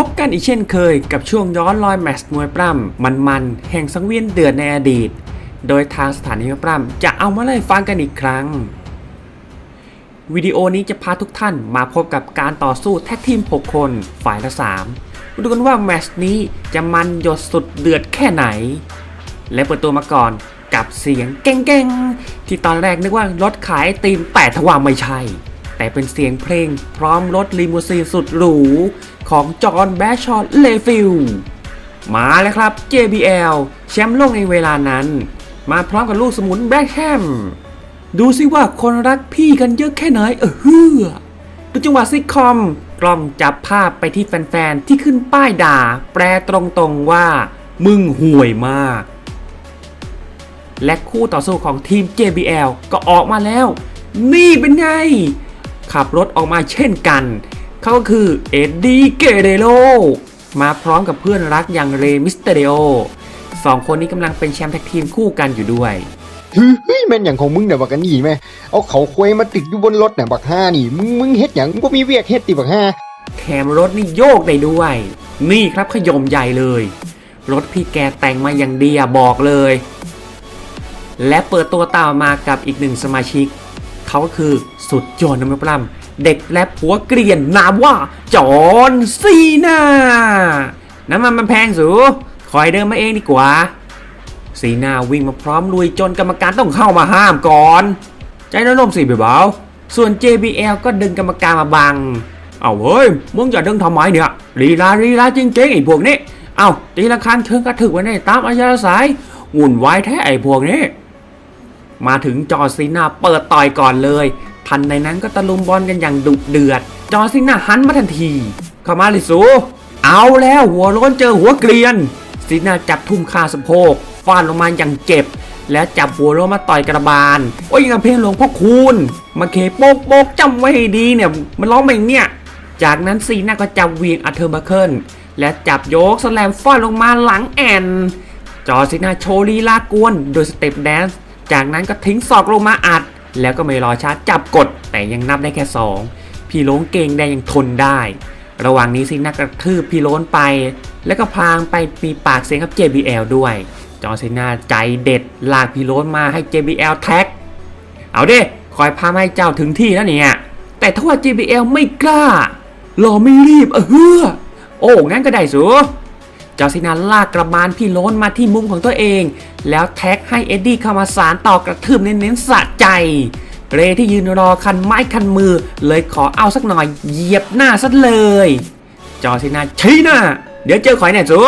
พบกันอีกเช่นเคยกับช่วงย้อนรอยแมตช์มวยปล้ำมันๆแห่งสังเวียนเดือดในอดีต โดยทางสถานีมวยปล้ำจะเอามาไล่ฟังกันอีกครั้ง วิดีโอนี้จะพาทุกท่านมาพบกับการต่อสู้แท็กทีม 6 คนฝ่ายละ 3 ดูกันว่าแมตช์นี้จะมันหยดสุดเดือดแค่ไหน และเปิดตัวมาก่อนกับเสียงเก้งๆที่ตอนแรกนึกว่ารถขายไอติมแต่ทว่าไม่ใช่ แต่เป็นเสียงเพลงพร้อมรถลีมูซีนสุดหรูของจอห์นแบชชอตเลฟิลมาแล้วครับ JBL แชมป์โลกในเวลานั้น มาพร้อมกับลูกสมุนแบล็คแฮม ดูสิว่าคนรักพี่กันเยอะแค่ไหนเออเฮือดูจังหวะซิทคอม กล้องจับภาพไปที่แฟนๆ ที่ขึ้นป้ายด่า แปลตรงๆว่า มึงห่วยมาก และคู่ต่อสู้ของทีม JBL ก็ออกมาแล้ว นี่เป็นไง ขับรถออกมาเช่นกัน เขาก็คือเอ็ดดี้เกเรโลมาพร้อมกับเพื่อนรักอย่างเรมิสเตเรโอสองคนนี้กำลังเป็นแชมป์แท็กทีมคู่กันอยู่ด้วยเฮ้ยแม่นอย่างของมึงเนี่ยบักกันนี่แม่เอาเขาควยมาติดอยู่บนรถเนี่ยบักห้านี่มึงมึงเฮ็ดอย่างมึงก็มีเวียกเฮ็ดติบักห้าแถมรถนี่โยกได้ด้วย นี่ครับขยมใหญ่เลย รถพี่แกแต่งมาอย่างดีอะบอกเลย และเปิดตัวตามมากับอีกหนึ่งสมาชิก เขาก็คือสุดยอดน้ำมันปล้ำเด็กและผัวเกรียนนามว่าจอห์นซีนาน้ำมันมันแพงสูคอยเดินมาเองดีกว่า ซีนาวิ่งมาพร้อมลุยจนกรรมการต้องเข้ามาห้ามก่อน ใจน้มสิเบาๆส่วน JBL ก็ดึงกรรมการมาบัง เอาเฮ้ย มึงจะดึงทำไมเนี่ยลีลาลีลาจริงๆไอ้พวกนี้ เอาตีละครั้งเชิงกระถึกไว้ในตามอาชาสาย หุ่นวายแท้ไอ้พวกนี้ มาถึงจอซีนาเปิดต่อยก่อนเลย ทันในนั้นก็ตะลุมบอลกันอย่างดุเดือด จอซีนาหันมาทันที เข้ามาลิสูเอาแล้วหัวโล้นเจอหัวเกลียนซีนาจับทุ่มคาสะโพกฟาดลงมาอย่างเจ็บ แล้วจับหัวโล้นมาต่อยกระบาลโอ้ยยังเพลงหลวงพ่อคูณมาเคโปกโปกจำไว้ให้ดีเนี่ย มันร้องแบบเนี้ยจากนั้นซีนาก็จับเวียงอัเทอร์มาเคิลและจับโยกสแลมฟาดลงมาหลังแอน จอซีนาโชว์ลีลากวนโดยสเต็ปแดนซ์ จากนั้นก็ทิ้งศอกลงมาอัด แล้วก็ไม่รอช้าจับกด แต่ยังนับได้แค่ 2 พี่โล้งเก่งแดงยังทนได้ ระหว่างนี้ซีน่ากระทืบพี่โล้นไป แล้วก็พางไปมีปากเสียงกับ JBL ด้วย จอซีน่าใจเด็ดลากพี่โล้นมาให้ JBL แท็ก เอาเดิคอยพามาให้เจ้าถึงที่แล้วเนี่ยแต่ถ้าว่า JBL ไม่กล้ารอไม่รีบเออเฮือโอ้งั้นก็ได้สู จอซินาลากกระบาลพี่โล้นมาที่มุมของตัวเอง แล้วแท็กให้เอ็ดดี้เข้ามาสารต่อกระทืบเน้นๆสะใจ เรที่ยืนรอคันไม้คันมือ เลยขอเอาสักหน่อยเหยียบหน้าซะเลย จอซินาชี้หน้า เดี๋ยวเจอขอยแน่สู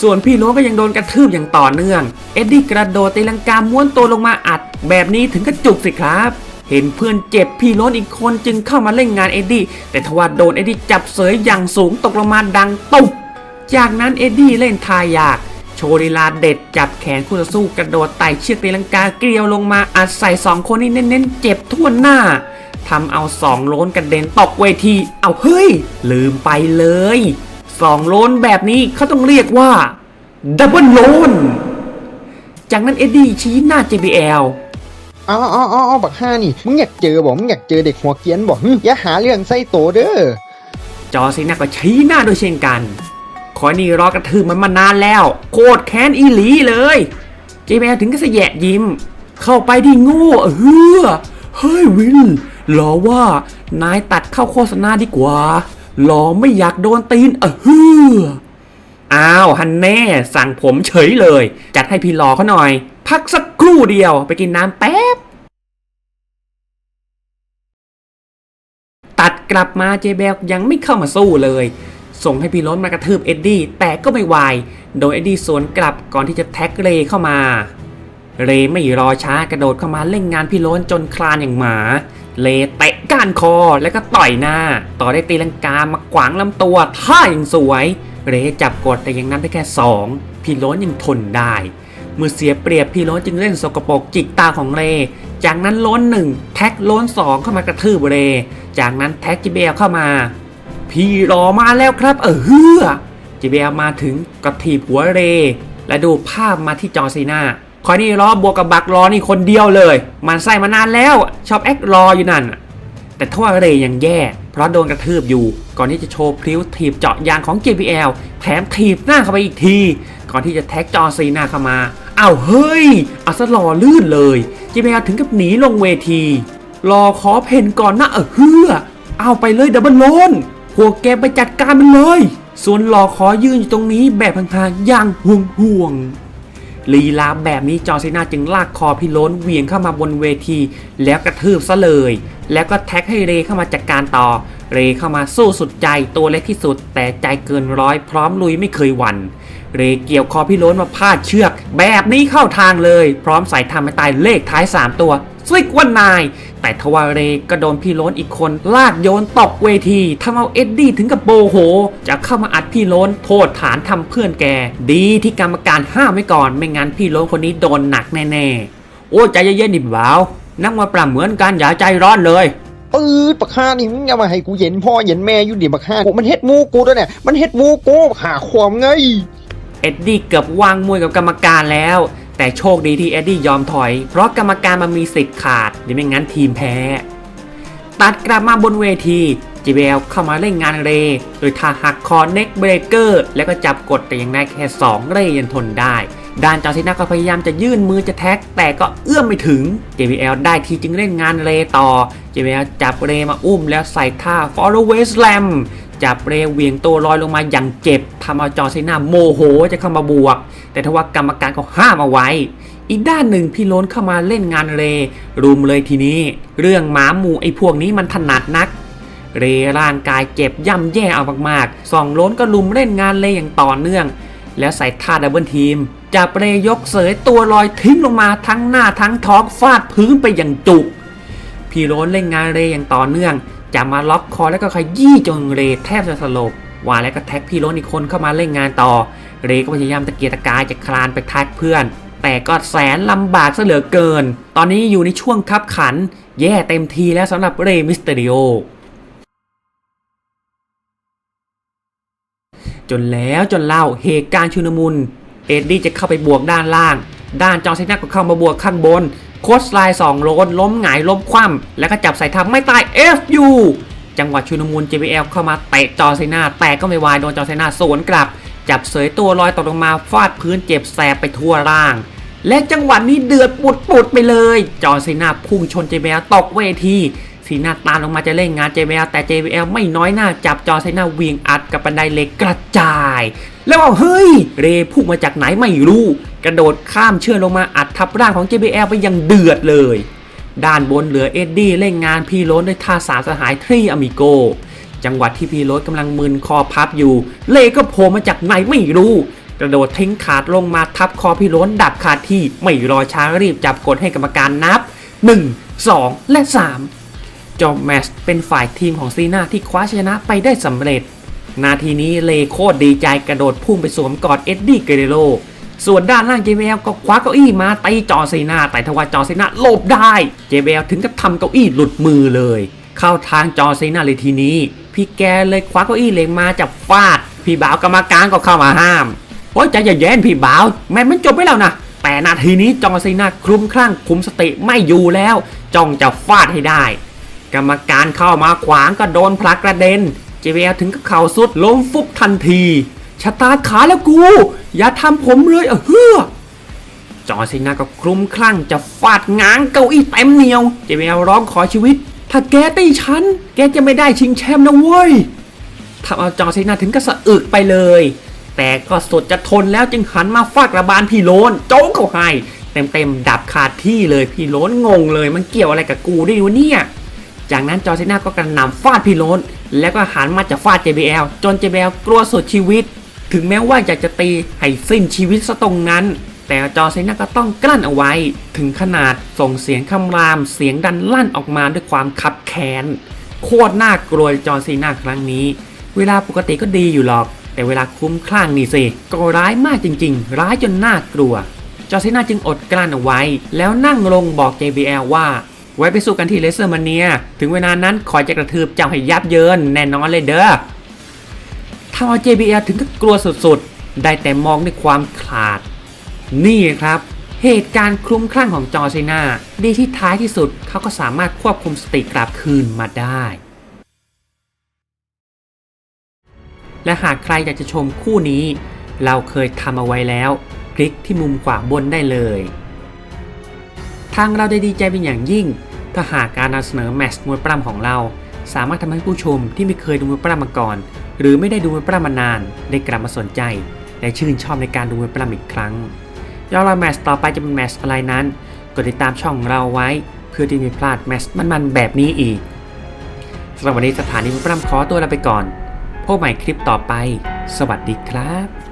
ส่วนพี่โล้นก็ยังโดนกระทืบอย่างต่อเนื่อง เอ็ดดี้กระโดดตีลังกาม้วนตัวลงมาอัด แบบนี้ถึงกระจุกสิครับเห็นเพื่อนเจ็บพี่โล้นอีกคนจึงเข้ามาเล่นงานเอ็ดดี้แต่ทว่าโดนเอ็ดดี้จับเสยอย่างสูงตกลงมาดังตุ๊บ จากนั้นเอ็ดดี้เล่นทายาก โชว์ลีลาเด็ดจับแขนคู่ต่อสู้กระโดดไต่เชือกตีลังกาเกลียวลงมาอัดใส่สองคนนี้เน้นๆเจ็บทั่วหน้าทำเอาสองโล้นกระเด็นตกเวที เอาเฮ้ย ลืมไปเลยสองโล้นแบบนี้เขาต้องเรียกว่าดับเบิลโลนจากนั้นเอ็ดดี้ชี้หน้า JBL เอาเอาเอาเอาบักห้านี่ มึงอยากเจอบ่มึงอยากเจอเด็กหัวเกรียนบ่หึอย่าหาเรื่องใส่โตเด้อ จอร์ซีนาก็ชี้หน้าโดยเช่นกัน คอยนี่รอกระทืบมันมานานแล้ว โคตรแค้นอีหลีเลยเจแมถึงก็เสยะยิ้ม เข้าไปที่โง่เฮือเฮ้ยวินหรอว่านายตัดเข้าโฆษณาดีกว่าหรอไม่อยากโดนตีนเออฮืออ้าวฮันแน่สั่งผมเฉยเลย จัดให้พี่รอเขาหน่อย พักสักครู่เดียวไปกินน้ำแป๊บ ตัดกลับมาเจเบลยังไม่เข้ามาสู้เลย ส่งให้พี่ล้นมากระทืบเอ็ดดี้แต่ก็ไม่วาย โดยเอ็ดดี้สวนกลับก่อนที่จะแท็กเรเข้ามา เรไม่รอช้ากระโดดเข้ามาเล่นงานพี่ล้นจนคลานอย่างหมา เลเตะก้านคอแล้วก็ต่อยหน้า ต่อได้ตีลังกามาขวางลำตัวท่าอย่างสวย เรจับกดแต่ยังนับได้แค่สองพี่ล้นยังทนได้เมื่อเสียเปรียบพี่ล้นจึงเล่นสกปรกจิกตาของเร จากนั้นล้นหนึ่งแท็กล้นสองเข้ามากระทืบเร จากนั้นแท็กจิเบลเข้ามา พี่รอมาแล้วครับเออเฮือจิเบลมาถึงกระถีบหัวเร และดูภาพมาที่จอซีนาคอยนี่รอบวกกับบักรอนี่คนเดียวเลย มันใส่มานานแล้วชอบแอครออยู่นั่น แต่ทว่าเรย์ยังแย่ เพราะโดนกระทืบอยู่ ก่อนที่จะโชว์พลิ้วถีบเจาะยางของ JBL แถมถีบหน้าเข้าไปอีกที ก่อนที่จะแท็กจอซีนาเข้ามาอ้าวเฮ้ยอัสลอลื่นเลย JBL ถึงกับหนีลงเวที รอขอเพนก่อนนะเออเฮือเอาไปเลยดับเบิลโลน พวกแกไปจัดการมันเลย ส่วนรอขอยืนอยู่ตรงนี้แบบห่างๆอย่างห่วงห่วงลีลาแบบนี้จอร์ซีนาจึงลากคอพี่โล้นเวียงเข้ามาบนเวที แล้วกระทืบซะเลย แล้วก็แท็กให้เรเข้ามาจัดการต่อ เรเข้ามาสู้สุดใจตัวเล็กที่สุด แต่ใจเกินร้อยพร้อมลุยไม่เคยหวั่นเรเกี่ยวคอพี่โล้นมาพาดเชือก แบบนี้เข้าทางเลย พร้อมใส่ทำให้ตายเลขท้าย 3 ตัว ซิกวันนาย แต่ทว่าเรก็โดนพี่โล้นอีกคน ลากโยนตกเวทีทำเอาเอ็ดดี้ถึงกับโบโห จะเข้ามาอัดพี่โล้นโทษฐานทำเพื่อนแก ดีที่กรรมการห้ามไว้ก่อน ไม่งั้นพี่โล้นคนนี้โดนหนักแน่ๆ โอ้ใจเย็นๆดิบ่าวนั่งมาปรับเหมือนกันอย่าใจร้อนเลยปืดบักห้านี่มึงอย่ามาให้กูเห็นพ่อเห็นแม่อยู่ดิบักห้ากูมันเฮ็ดหมูกูด้วยเนี่ยมันเฮ็ดหมูกูหาความไง เอ็ดดี้เกือบวางมวยกับกรรมการแล้ว แต่โชคดีที่เอ็ดดี้ยอมถอย เพราะกรรมการมันมีสิทธิ์ขาดหรือไม่งั้นทีมแพ้ ตัดกลับมาบนเวที จีเบลเข้ามาเล่นงานเรย์โดยท่าหักคอเน็กเบรกเกอร์ แล้วก็จับกดแต่ยังได้แค่ 2 เรย์ยังทนได้ ด้านจอซิน่าก็พยายามจะยื่นมือจะแท็ก แต่ก็เอื้อมไม่ถึง JBL ได้ทีจึงเล่นงานเรย์ต่อ JBL จับเรย์มาอุ้มแล้วใส่ท่า follow w a y slam จับเรเวียงตัวลอยลงมาอย่างเจ็บทำเอาจอร์ซิน่าโมโหจะเข้ามาบวก แต่ทว่ากรรมการก็ห้ามเอาไว้ อีกด้านหนึ่งพี่ล้นเข้ามาเล่นงานเร รุมเลยทีนี้ เรื่องหมาหมูไอ้พวกนี้มันถนัดนัก เรร่างกายเจ็บย่ำแย่เอามากๆสองล้นก็ลุมเล่นงานเลยอย่างต่อเนื่อง แล้วใส่ท่าดับเบิลทีมจับเรยกเสยตัวลอยทิ้งลงมาทั้งหน้าทั้งท้องฟาดพื้นไปอย่างจุกพี่ล้นเล่นงานเรอย่างต่อเนื่อง จับมาล็อกคอแล้วก็ขยี้จนเรแทบจะสลบว่าแล้วก็แท็กพี่โล้นอีกคนเข้ามาเล่นงานต่อ เรก็พยายามตะเกียกตะกายจะคลานไปแท็กเพื่อน แต่ก็แสนลำบากซะเหลือเกิน ตอนนี้อยู่ในช่วงคับขัน แย่เต็มทีแล้วสำหรับเรมิสเตอริโอจนแล้วจนเล่าเหตุการณ์ชุนมุน เอ็ดดี้จะเข้าไปบวกด้านล่าง ด้านจอร์เซนักก็เข้ามาบวกข้างบน โคสไลน์สองโลนล้มหงายล้มคว่ำแล้วก็จับใส่ทำไม่ตาย FU จังหวะชุนมุน JBL เข้ามาเตะจอร์เซนาแต่ก็ไม่วายโดนจอร์เซนาสวนกลับ จับเสยตัวลอยตกลงมาฟาดพื้นเจ็บแสบไปทั่วร่าง และจังหวะนี้เดือดปุดปุดไปเลย จอร์เซนาพุ่งชน JBL ตกเวทีสีหน้าตามลงมาจะเล่นงาน JBL แต่ JBL ไม่น้อยหน้าจับจอร์เซนาเวียงอัดกับบันไดเหล็กกระจาย แล้วเอาเฮ้ย เรพุ่งมาจากไหนไม่รู้ กระโดดข้ามเชือกลงมาอัดทับร่างของ JBL ไปอยังเดือดเลย ด้านบนเหลือเอ็ดดี้เล่นงานพี่โรนด้วยท่าสามสหายทรีอมิโก จังหวะที่พี่โรสกำลังมึนคอพับอยู่ เลก็โผล่มาจากไหนไม่รู้ กระโดดทิ้งขาดลงมาทับคอพี่โรนดับขาดที่ไม่รอช้ารีบจับกดให้กรรมการนับ 1 2 และ 3 จอมแมชเป็นฝ่ายทีมของซีนาที่คว้าชนะไปได้สำเร็จ นาทีนี้เลโคตรดีใจกระโดดพุ่งไปสวมกอดเอ็ดดี้เกเรโร ส่วนด้านล่างเจเบลก็คว้าเก้าอี้มาตีจอซีนาแต่ทว่าจอซีนาหลบได้เจเบลถึงกับทำเก้าอี้หลุดมือเลย เข้าทางจอซีนาเลยทีนี้ พี่แกเลยคว้าเก้าอี้เหล็กมาจับฟาด พี่บ่าวกรรมการก็เข้ามาห้ามโอ้ยใจเย็นๆพี่บ่าวแม่มันจบไปแล้วนะแต่นาทีนี้จอซีนาคลุ้มคลั่งคุมสติไม่อยู่แล้ว จ้องจะฟาดให้ได้ กรรมการเข้ามาขวางก็โดนพลักกระเด็นเจเวลถึงกับเข่าสุดล้มฟุบทันทีชะตาขาแล้วกู อย่าทำผมเลยเออเฮือจอซีนาก็คลุ้มคลั่งจะฟาดง้างเก้าอี้เต็มเหนียว เจเวลร้องขอชีวิต ถ้าแกตีฉัน แกจะไม่ได้ชิงแชมป์นะเว้ยทำเอาจอซีนาถึงกับสะอึกไปเลย แต่ก็สุดจะทนแล้วจึงหันมาฟาดระบาลพี่โลนโจ๊กเขาให้เต็มๆดับขาดที่เลยพี่โลนงงเลยมันเกี่ยวอะไรกับกูด้วยวะเนี่ยจากนั้นจอร์เซนาก็กระหน่ำฟาดพี่โรนแล้วก็หันมาจะฟาด JBL จน JBL กลัวสุดชีวิต ถึงแม้ว่าอยากจะตีให้สิ้นชีวิตซะตรงนั้น แต่จอเซนาก็ต้องกลั้นเอาไว้ ถึงขนาดส่งเสียงคำรามเสียงดันลั่นออกมาด้วยความคับแค้นโคตรน่ากลัวจอเซนาครั้งนี้ เวลาปกติก็ดีอยู่หรอก แต่เวลาคุ้มคลั่งนี่สิก็ร้ายมากจริง ๆ ร้ายจนน่ากลัว จอเซนาจึงอดกลั้นเอาไว้ แล้วนั่งลงบอก JBL ว่าไว้ไปสู้กันที่เลเซอร์มาเนีย ถึงเวลานั้นคอยจะกระทืบเจ้าให้ยับเยินแน่นอนเลยเด้อ ทำเอา JBL ถึงกับกลัวสุดๆ ได้แต่มองด้วยความขาด นี่ครับ เหตุการณ์คลุ้มคลั่งของจอร์ซีนาดีที่ท้ายที่สุดเขาก็สามารถควบคุมสติกลับคืนมาได้ และหากใครอยากจะชมคู่นี้ เราเคยทำเอาไว้แล้ว คลิกที่มุมขวาบนได้เลย ทางเราได้ดีใจเป็นอย่างยิ่ง ถ้าหากการนำเสนอแมตช์มวยปล้ำของเรา สามารถทำให้ผู้ชมที่ไม่เคยดูมวยปล้ำมาก่อน หรือไม่ได้ดูมวยปล้ำมานาน ได้กลับมาสนใจ และชื่นชอบในการดูมวยปล้ำอีกครั้งย้อนรอยแมตช์ต่อไปจะเป็นแมตช์อะไรนั้นกดติดตามช่องเราไว้ เพื่อที่ไม่พลาดแมตช์มันๆแบบนี้อีกสำหรับวันนี้สถานีมวยปล้ำขอตัวลาไปก่อนพบใหม่คลิปต่อไป สวัสดีครับ